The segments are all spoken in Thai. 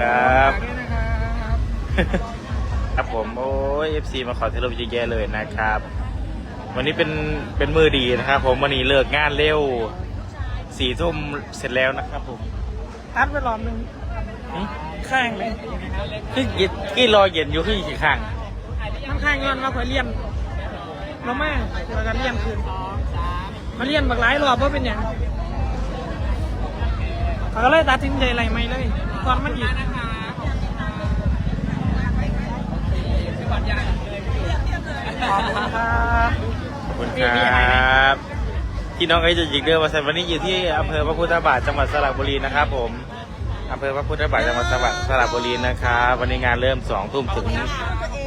ครับฝากด้วยนะครับ ครับผมโอ้ยเอฟซีมาขอเทเลวิเยอะแยะเลยนะครับ วันนี้เป็นเป็นมือดีนะครับ ผมวันนี้เลิกงานเร็วสี่ทุ่มเสร็จแล้วนะครับผมอัดไปรอบหนึงหึข้างเลยคือกี่กี่รอเย็นอยู่คือกี่ครั้งมันข้างย้อนว่าคอยเลี่ยนเรามาแล้วก็เลี่ยนคืนมาเลี่ยนบักหลายรอบเพราะเป็นอย่างเขาก็เลยตัดสินใจอะไรไม่เลยก่อนมันอีก ขอบคุณครับขอบคุณครับพี่น้องเอ้ยจะยิงเดือมาใส่วันนี้อยู่ที่อำเภอพระพุทธบาทจังหวัดสระบุรีนะครับ ผมอำเภอพระพุทธบาทจังหวัดสระสระบุรีนะครับวันนี้งานเริ่มสองทุ่มถึง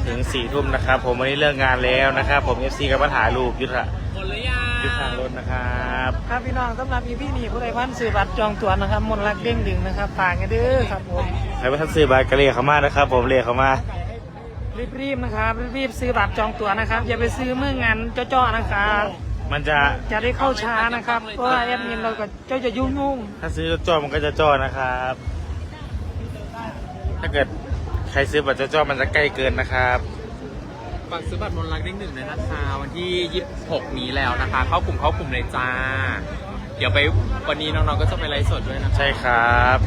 ถึงสี่ทุ่มนะครับ ผมวันนี้เลิกงานแล้วนะครับ ผมเอฟซีกับมาถ่ายรูปยุทธะยุทธทางรถนะครับครับพี่น้องสำหรับอีพี่นี่ผู้ใดพันสื่อบัตรจองตั๋วนะครับมนต์รักเด้งดึงนะครับฝากกันเด้อครับผมใครว่าท่านซื้อบาทกะเรียกเขามานะครับ ผมเรียกเขามา รีบๆนะครับรีบๆซื้อบัตรจองตั๋วนะครับ อย่าไปซื้อเมื่องานเจ้าๆนะครับ มันจะจะได้เข้าช้านะครับเพราะว่าแอดมินเราก็เจ้าจะยุ่งยุ่งถ้าซื้อจ้อมันก็จะจ้อนะครับ ถ้าเกิดใครซื้อบัตรจ้อมันจะใกล้เกินนะครับฝากซื้อบัตรมนต์รักเด้งหนึ่งเลยนะคะวันที่ 26 นี้แล้วนะคะ เข้ากลุ่มเข้ากลุ่มเลยจ้า เดี๋ยวไปวันนี้น้องๆก็จะไปไลฟ์สดด้วยนะคะใช่ครับ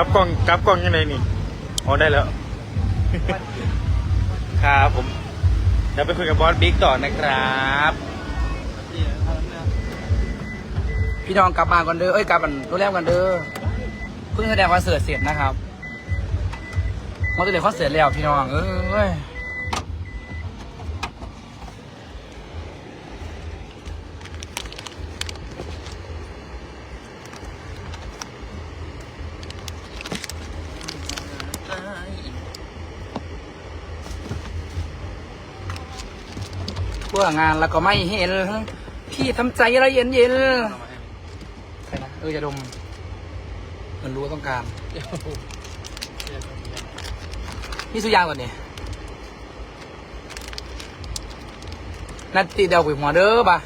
ลับกล้องกลับกล้องยังไงนี่อ๋อได้แล้ว ครับผมเดี๋ยวไปคุยกับบอสบิ๊กต่อนะครับ พี่น้องกลับมาก่อนเด้อ เอ้ยกลับกันโรงแรมกันเด้อ เพิ่งแสดงคอนเสิร์ตเสร็จนะครับมันจะเล่นคอนเสิร์ตแล้วพี่น้อง เอ้ย เพื่องานแล้วก็ไม่เห็น พี่ทำใจอะไรเย็นเย็นใครนะเออจะดมมันรู้ว่าต้องการพี่สุยางก่อนเนี่ยนัดตีเดาไปหัวเด้อปะ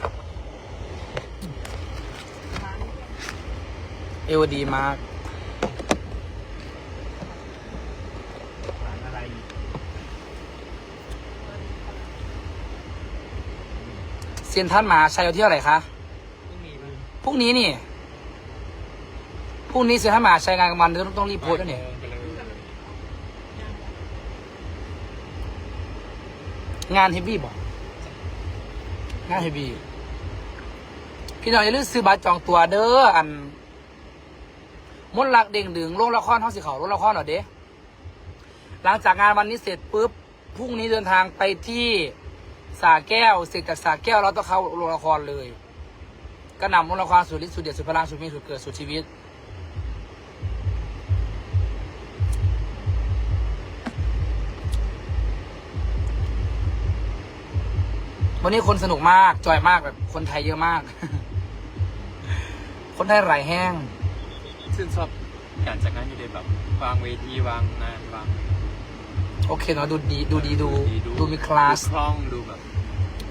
เอวดีมาก เซียนท่านหมาชัยเอาเที่ยวไหนคะพรุ่งนี้นี่พรุ่งนี้เซียนท่านหมาชัยงานกลางวันต้องต้องรีบโพสต์ด้วยเนี่ยงานเฮฟวี่บอกงานเฮฟวี่พี่น้องอย่าลืมซื้อบัตรจองตัวเด้ออันมนต์รักเด้งดึงโรงละครท้องสีเขาโรงละครเหรอยเด้หลังจากงานวันนี้เสร็จปุ๊บพรุ่งนี้เดินทางไปที่ สาแก้ว เสร็จจากสาแก้วเราต้องเข้าโรงละครเลยก็นำโรงละครสุดฤทธิ์สุดเด็ดสุดพลังสุดมีสุดเกิดสุดชีวิต วันนี้คนสนุกมากจอยมากแบบคนไทยเยอะมาก คนไทยไหลายแห้งซึ่งชอบการจัดงานอยู่ในแบบวางเวทีวางงานวางโอเคเนาะดูดีดูดีดูดูดูมีคลาส ดูคล่องดูแบบ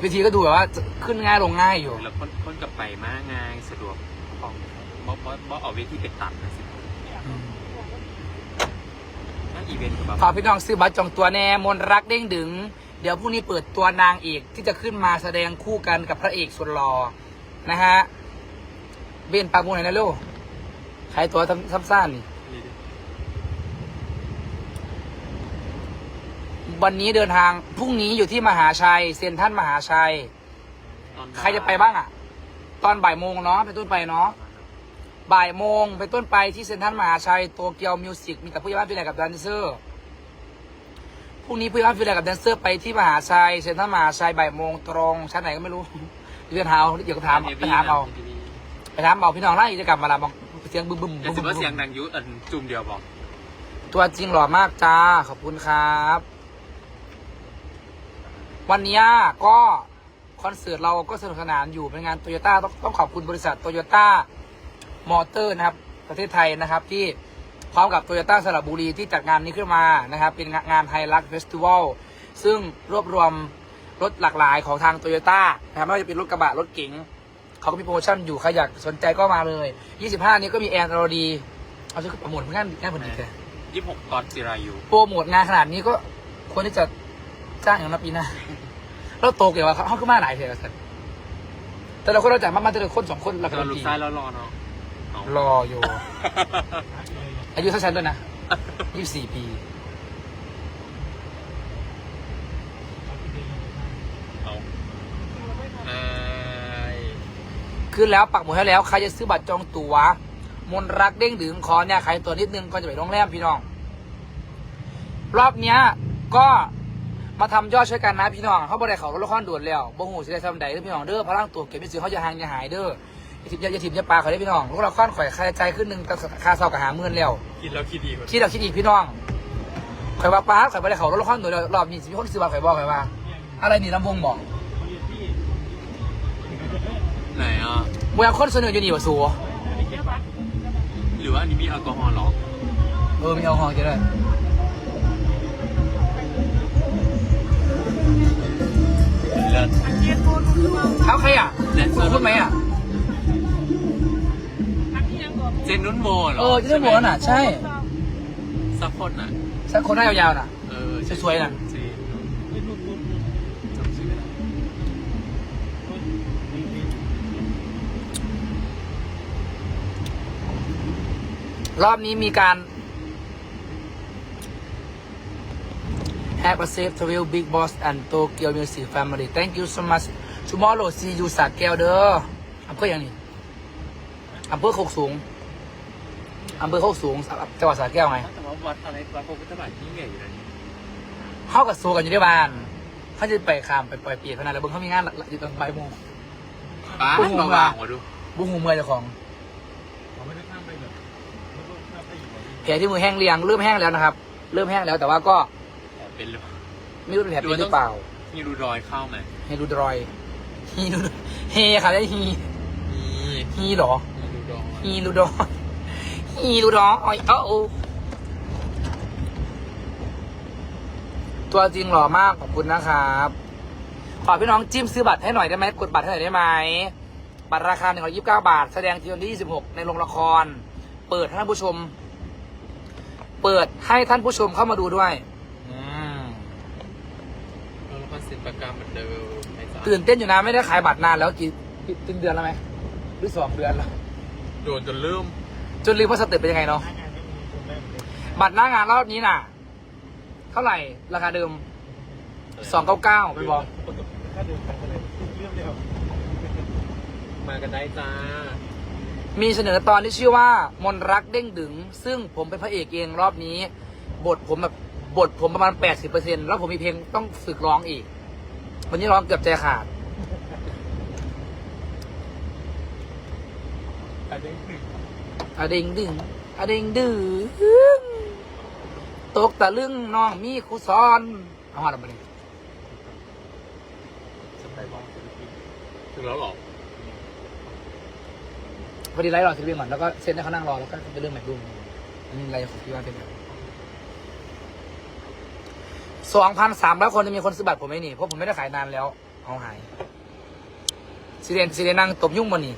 วิธีก็ดูแบบว่าจะขึ้นง่ายลงง่ายอยู่ แล้วคนคนกับไปมากง่ายสะดวกคล่องเพราะเพราะเพราะเอาเวทีไปตัดนะสิถ้าอีเวนต์ก็แบบฝากพี่น้องซื้อบัตรจองตัวแน่มนต์รักเด้งดึง เดี๋ยวพรุ่งนี้เปิดตัวนางเอกที่จะขึ้นมาแสดงคู่กันกับพระเอกสุดหล่อนะฮะเบนปากมูไหนอยนะลูกขายตัวซ้ำซ่านนี่ วันนี้เดินทางพรุ่งนี้อยู่ที่มหาชัยเซ็นทรัลมหาชัย ตอนบ่ายใครจะไปบ้างอะ ตอนบ่ายโมงเนาะเป็นต้นไปเนาะบ่ายโมงเป็นต้นไปที่เซ็นทรัลมหาชัยโตเกียวมิวสิกมีแต่ผู้ใหญ่บ้านฟิลแลนด์กับแดนเซอร์พรุ่งนี้ผู้ใหญ่บ้านฟิลแลนด์กับแดนเซอร์ไปที่มหาชัยเซ็นทรัลมหาชัยบ่ายโมงตรงชั้นไหนก็ไม่รู้ เรื่องเท้าเดี๋ยวก็ถามไปถามเอาไปถามเอาพี่น้องล่ากิจกรรมมาละบอกเสียงบึ้มบึ้มแต่บึ้มสิว่าเสียงบึ้มดังอยุอันจุ่มเดียวบอกตัวจริงหล่อมากจ้าขอบคุณครับ วันนี้ก็คอนเสิร์ตเราก็สนุกสนานอยู่เป็นงานโตโยต้าต้องต้องขอบคุณบริษัทโตโยต้ามอเตอร์นะครับ ประเทศไทยนะครับ ที่พร้อมกับโตโยต้าสระบุรีที่จัดงานนี้ขึ้นมานะครับ เป็นงานไฮรักเฟสติวัลซึ่งรวบรวมรถหลากหลายของทางโตโยต้านะครับไม่ว่าจะเป็นรถกระบะรถเก๋งเขาก็มีโปรโมชั่นอยู่ใครอยากสนใจก็มาเลย 25 นี้ก็มีแอนอรดีเอาชื่อโปรโมทงานงานผลดีแต่ยี่สิบหกตอนจิรายุโปรโมทงานขนาดนี้ก็ควรที่จะ จ้างอย่างนับปีหน้าแล้วโตเกี่ยวกับเขาขึ้นมาหลายเทกันแต่เราคนเราจ่ายมามาแต่ละคนสองคนหลักเราลูกปีซ้ายแล้วรอเนาะเอารออยู่ อายุเท่าฉันด้วยนะยี่สี่ปี เอาไอ้ขึ้นแล้วปักหมุดให้แล้ว ใครจะซื้อบัตรจองตั๋ว มนรักเด้งดึงขอเนี่ยขายตัวนิดนึงก็จะไปโรงแรมพี่น้อง รอบเนี้ย ก็ มาทำยอดช่วยกันนะพี่น้องเขาบริเขารถละครด่วนแล้วบ่หูสิได้ทำใดเด้อพี่น้องเด้อพลังตัวเก็บไม่ซื้อเขาจะหางจะหายเด้ออย่าทิมอย่าทิมอย่าปลาเขาได้อพี่น้องรถละครข่อยค่าใช้จ่ายขึ้นหนึ่งแต่ค่าเศร้ากับหาเมื่นแล้ว คิดแล้วคิดดีกว่าคิดเราคิดอีกพี่น้องข่อยว่าป้าข่อยไปได้เขารถละครด่วนแล้วรอบนี้สิมีคนซื้อบัตรข่อยบอกข่อยว่า อะไรนี่ลำวงบอกไหนอะเมื่อคนเสนออยู่นี่ว่าสัวหรือว่าอันนี้มีแอลกอฮอล์เหรอ เออมีเอาหองจะได้เลิ อะแดนเซอร์พูดไหมอะอันนี้ยังก่อนเจนนุ่นโบเหรอเออที่ต้องบอกน่ะ ใช่ สักคนน่ะสักคนหน้ายาวๆน่ะ เออสวยๆน่ะจริงจำชื่อไม่ได้รอบนี้มีการ Have a safe travel Big Boss and Tokyo Music Family Thank you so much Tomorrow see you สักแก้วเด้ออำเภออย่างนี้อำเภอโคกสูงอำเภอโคกสูงจังหวัดสระแก้วไงแต่ว่าวัดอะไรวัดพระพุทธบาทที่ใหญ่อยู่นะเข้ากับโซกันอยู่ที่บ้านเขาจะไปขามไปปล่อยเปียกพนันแล้วเบิ่งเขามีงานอยู่ตอนบ่ายโมงป้าโอ้โหมาวางมาบุ้งหูเมื่อยเจ้าของแผลที่มือแห้งเรียงเริ่มแห้งแล้วนะครับ เริ่มแห้งแล้วแต่ว่าก็เป็นหรือไม่รู้เป็นแผลเป็นหรือเปล่ามีรูรอยเข้าไหมเฮดูดรอย ฮีดูเฮค่ะได้ฮีมีฮีเหรอมีรูรอฮีดูดอฮีดูดอยเอ้าโอ้ตัวจริงหล่อมากขอบคุณนะครับฝากพี่น้องจิ้มซื้อบัตรให้หน่อยได้ไหมกดบัตรให้หน่อยได้ไหมบัตรราคา 129 บาท แสดงที่วันที่ 26 ในโรงละคร เปิดให้ท่านผู้ชม เปิดให้ท่านผู้ชมเข้ามาดูด้วย แล้วก็สินประกรรมเหมือนเดิมไอ้จ๋าตื่นเต้นอยู่นะไม่ได้ขายบัตรนานแล้วกี่กี่เดือนแล้วไหมหรือสองเดือนแล้ว โดนจนลืมจนลืมว่าสเต็ปเป็นยังไงเนาะบัตรหน้างานรอบนี้น่ะ เท่าไหร่ราคาเดิมสองเก้าเก้าเป็นบอมากันได้จ้ามีเสนอตอนที่ชื่อว่ามนรักเด้งดึง ซึ่งผมเป็นพระเอกเองรอบนี้ บทผมแบบ บทผมประมาณแปดสิบเปอร์เซ็นแล้วผมมีเพลงต้องฝึกร้องอีก วันนี้ร้องเกือบใจขาดอะเด้งดึงอะเด้งดึงตกตะลึงน้องมีครูสอนเอาหอดมาเลยถึงแล้วเหรอพอดีไลฟ์รอศิลปินก่อนแล้วก็เซ็นให้เขานั่งรอแล้วก็ไปเรื่องแมทรูมอันนี้ไลฟ์ของพี่ว่าเป็นแบบ สองพันสามร้อยคนจะมีคนซื้อบัตรผมไหมนี่ เพราะผมไม่ได้ขายนานแล้วเอาหายซีเรนซีเรนนั่งตบยุ่งมานี่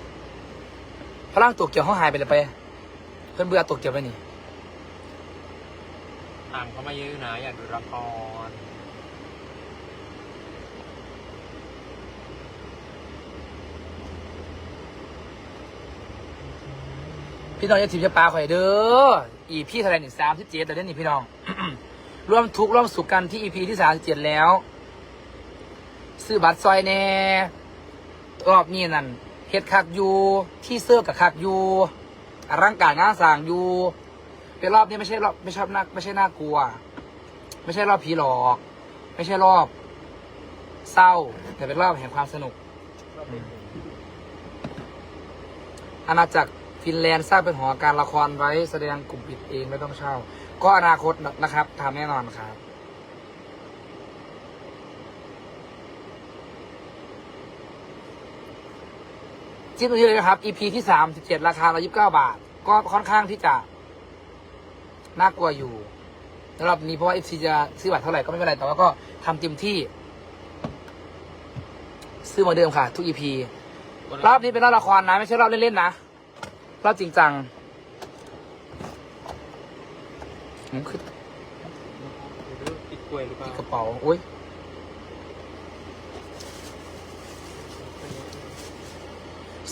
พลังตัวเกี่ยวเขาหายไปเลยไป เพื่อนเบื่อตัวเกี่ยวไปนี่ตามเข้ามาเยอะอยู่นะอยากดูละครพี่น้องจะถิ่มจะปลาข่อยเด้ออีพี่เท่าไหรนี่สามที่เจ็ดแต่เด่นนี่พี่น้อง ร่วมทุกข์ร่วมสุขกันที่อีพีที่สามเจ็ดแล้ว ซื้อบัตรซอยแน่รอบนี้นั่นเฮ็ดคักอยูที่เสื้อกับคักอยูร่างกายงานสางอยูเป็นรอบนี้ไม่ใช่รอบไม่ชอบน่าไม่ใช่น่ากลัว ไม่ใช่รอบผีหลอก ไม่ใช่รอบ เศร้า แต่เป็นรอบแห่งความสนุกอาณาจักรฟินแลนด์สร้างเป็นหอการละครไว้แสดงกลุ่มปิดเองไม่ต้องเช่า ก็อนาคตนะครับทำแน่นอนครับ จิ้มตรงนี้เลยนะครับ EP ที่สามสิบเจ็ดราคาร้อยิบเก้าบาท ก็ค่อนข้างที่จะ น่ากลัวอยู่แล้วรอบนี้เพราะว่าเอฟซีจะซื้อบัตรเท่าไหร่ก็ไม่เป็นไร แต่ว่าก็ทำเต็มที่ ซื้อเหมาเดิมค่ะ ทุกอีพีรอบนี้เป็นรอบละครนะ ไม่ใช่รอบเล่นๆนะ รอบจริงจัง อืมคือติดกล้วยหรือเปล่ากระเป๋าอุ้ย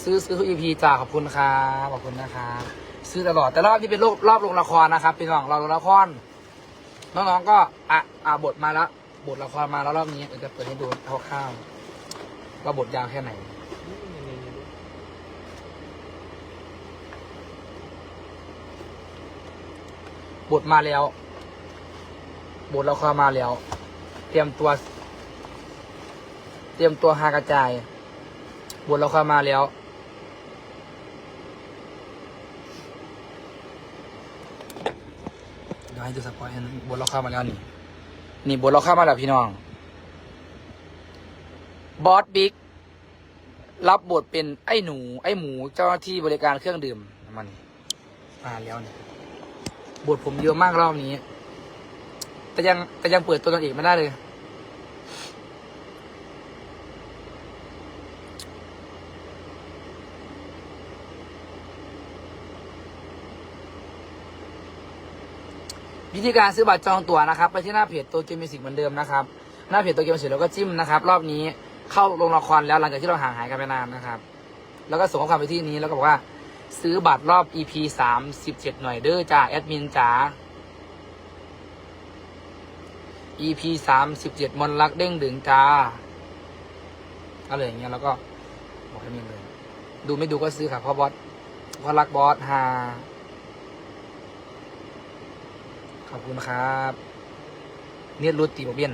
ซื้อซื้อทุกอีพีจ้าขอบคุณครับขอบคุณนะครับซื้อตลอดแต่รอบนี้เป็นรอบรอบลงละครนะครับพี่น้องเราลงละครน้องๆก็อะอะบทมาแล้วบทละครมาแล้วรอบนี้เดี๋ยวจะเปิดให้ดูคร่าวๆว่าบทยาวแค่ไหน บทมาแล้ว บทละครมาแล้ว เตรียมตัว เตรียมตัวหากระจาย บทละครมาแล้ว เดี๋ยวให้ดูสปอยล์อันบทละครมาแล้วนี่ นี่บทละครมาแล้วพี่น้อง บอสบิ๊กรับบทเป็นไอ้หนู ไอ้หมูเจ้าหน้าที่บริการเครื่องดื่มมันมาแล้วเนี่ย บทผมเยอะมากรอบนี้ แต่ยังแต่ยังเปิดตัวนางเอกไม่ได้เลย วิธีการซื้อบัตรจองตั๋วนะครับ ไปที่หน้าเพจตัวเกมมิวสิกเหมือนเดิมนะครับ หน้าเพจตัวเกมมิวสิกแล้วก็จิ้มนะครับ รอบนี้เข้าลงละครแล้วหลังจากที่เราห่างหายกันไปนานนะครับ แล้วก็ส่งข้อความไปที่นี้แล้วก็บอกว่า ซื้อบัตรรอบ EP สามสิบเจ็ดหน่อยเด้อจ้าแอดมินจ๋า EP สามสิบเจ็ดมนรักเด้งดึงจ้าอะไรอย่างเงี้ยแล้วก็บอกให้มีเลย ดูไม่ดูก็ซื้อค่ะเพราะบอสเพราะรักบอสฮาขอบคุณครับ เนี่ยรุดตีบเบียน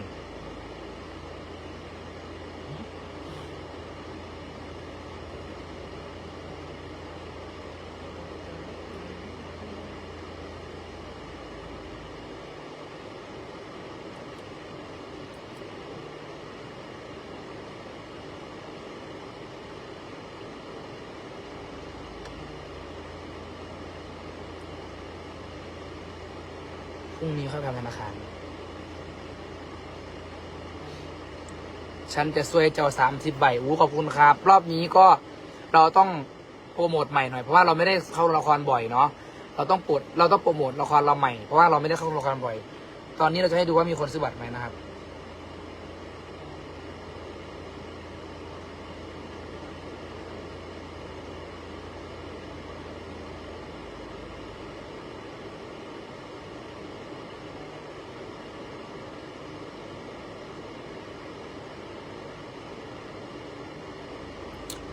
รุ่งนี้ค่อยไปธนาคาร ฉันจะช่วยเจ้าสามสิบใบอู้ขอบคุณครับ รอบนี้ก็เราต้องโปรโมทใหม่หน่อยเพราะว่าเราไม่ได้เข้าละครบ่อยเนาะ เราต้องปวดเราต้องโปรโมทละครเราใหม่เพราะว่าเราไม่ได้เข้าละครบ่อย ตอนนี้เราจะให้ดูว่ามีคนซื้อบัตรไหมนะครับ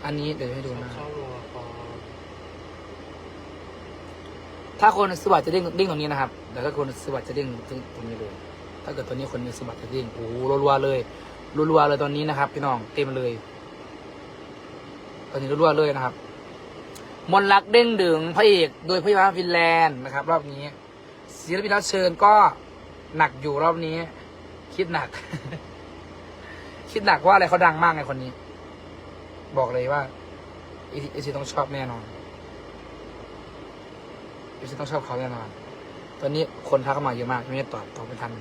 อันนี้เดี๋ยวให้ดูนะ เข้ารงละครถ้าคนซื้อบัตรจะเด้งเด้งตรงนี้นะครับ แต่ถ้าคนซื้อบัตรจะเด้งตรงตรงนี้เลย ถ้าเกิดตัวนี้คนมีซื้อบัตรจะเด้งโอ้โหรัวๆเลยรัวๆเลยตอนนี้นะครับพี่น้องเต็มเลย ตอนนี้รัวๆเลยนะครับ มนต์รักเด้งดึงพระเอกโดยพยาบาฟินแลนด์นะครับ รอบนี้ศิลปินรับเชิญก็หนักอยู่รอบนี้ คิดหนัก คิดหนักว่าอะไรเขาดังมากไงคนนี้ บอกเลยว่าเอซีต้องชอบแน่นอนเอซีต้องชอบเขาแน่นอน ตอนนี้คนทักเข้ามาเยอะมากไม่ได้ตอบตอบไม่ทัน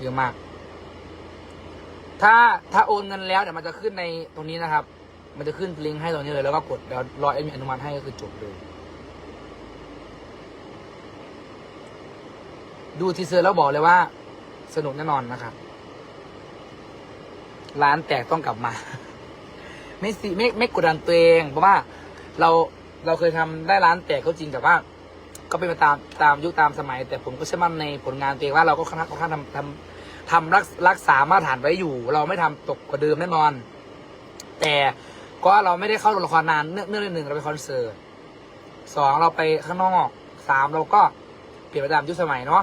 เยอะมาก ถ้าถ้าโอนเงินแล้วเดี๋ยวมันจะขึ้นในตรงนี้นะครับ มันจะขึ้นลิงก์ให้ตรงนี้เลยแล้วก็กดแล้วรอเอ็มอนุมัติให้ก็คือจบเลยดูทีเซอร์แล้วบอกเลยว่า สนุกแน่นอนนะครับ ร้านแตกต้องกลับมา ไม่สิไม่ไม่กดดันตัวเอง เพราะว่าเราเราเคยทำได้ร้านแตกก็จริงแต่ว่า ก็เป็นไปตามตามยุคตามสมัย แต่ผมก็เชื่อมั่นในผลงานตัวเองว่าเราก็ค่อนข้างค่อนข้างทำทำทำรักรักษามาตรฐานไว้อยู่ เราไม่ทำตกกว่าเดิมแน่นอน แต่ก็เราไม่ได้เข้าโรงละครนานเนื่องเนื่องหนึ่งเราไปคอนเสิร์ตสองเราไปข้างนอกสามเราก็เปลี่ยนไปตามยุคสมัยเนาะ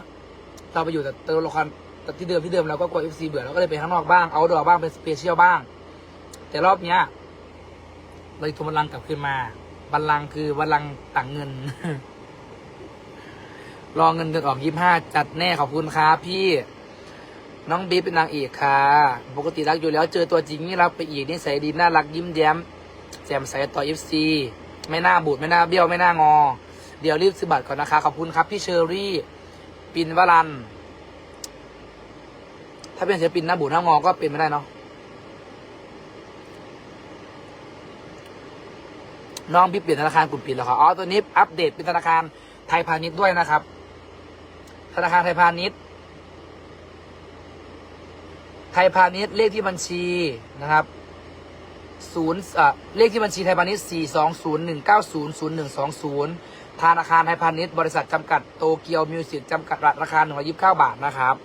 เราไปอยู่แต่ตัวละคร แต่ที่เดิมที่เดิมเราก็กลัวเอฟซีเบื่อเราก็เลยไปข้างนอกบ้างเอาดอบ้างเป็นสเปเชียลบ้าง แต่รอบเนี้ยเลยทวงบัลลังก์กลับคืนมา บัลลังก์คือบัลลังก์ต่างเงิน รอเงินเดือนออกยี่ห้าจัดแน่ขอบคุณครับพี่น้องบีเป็นนางเอกค่ะ ปกติรักอยู่แล้วเจอตัวจริงนี่รักไปอีกนิสัยดีน่ารักยิ้มแย้มแจมใสต่อ FC ไม่น่าบูดไม่น่าเบี้ยวไม่น่างอ เดี๋ยวรีบซื้อบัตรก่อนนะคะ ขอบคุณครับ พี่เชอรี่ ปินวรัน ถ้าเป็นศิลปินหน้าบูดหน้างอก็เป็นไม่ได้เนาะน้องบิ๊บเปลี่ยนธนาคารกลุ่มปิดแล้วครับอ๋อตัวนี้อัปเดตเป็นธนาคารไทยพาณิชย์ด้วยนะครับ ธนาคารไทยพาณิชย์ ไทยพาณิชย์เลขที่บัญชีนะครับศูนย์เลขที่บัญชีไทยพาณิชย์สี่สองศูนย์หนึ่งเก้าศูนย์ศูนย์หนึ่งสองศูนย์ธนาคารไทยพาณิชย์บริษัทจำกัดโตเกียวมิวสิกจำกัดราคาหนึ่งร้อยยี่สิบเก้าบาทนะครับ